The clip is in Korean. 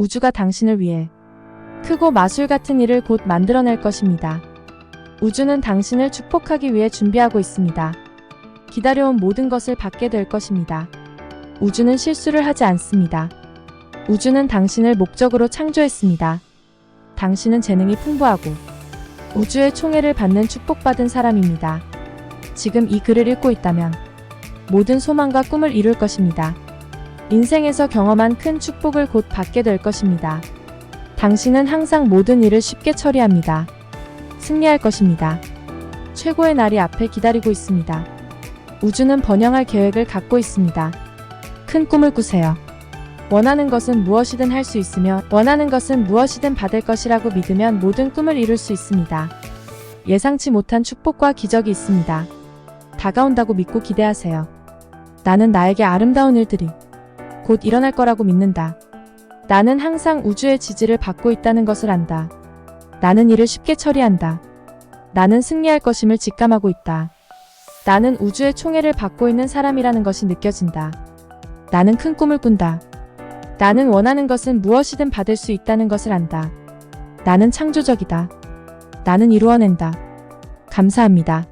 우주가 당신을 위해 크고 마술 같은 일을 곧 만들어낼 것입니다. 우주는 당신을 축복하기 위해 준비하고 있습니다. 기다려온 모든 것을 받게 될 것입니다. 우주는 실수를 하지 않습니다. 우주는 당신을 목적으로 창조했습니다. 당신은 재능이 풍부하고 우주의 총애를 받는 축복받은 사람입니다. 지금 이 글을 읽고 있다면 모든 소망과 꿈을 이룰 것입니다. 인생에서 경험한 큰 축복을 곧 받게 될 것입니다. 당신은 항상 모든 일을 쉽게 처리합니다. 승리할 것입니다. 최고의 날이 앞에 기다리고 있습니다. 우주는 번영할 계획을 갖고 있습니다. 큰 꿈을 꾸세요. 원하는 것은 무엇이든 할 수 있으며 원하는 것은 무엇이든 받을 것이라고 믿으면 모든 꿈을 이룰 수 있습니다. 예상치 못한 축복과 기적이 있습니다. 다가온다고 믿고 기대하세요. 나는 나에게 아름다운 일들이 곧 일어날 거라고 믿는다. 나는 항상 우주의 지지를 받고 있다는 것을 안다. 나는 일을 쉽게 처리한다. 나는 승리할 것임을 직감하고 있다. 나는 우주의 총애를 받고 있는 사람이라는 것이 느껴진다. 나는 큰 꿈을 꾼다. 나는 원하는 것은 무엇이든 받을 수 있다는 것을 안다. 나는 창조적이다. 나는 이루어낸다. 감사합니다.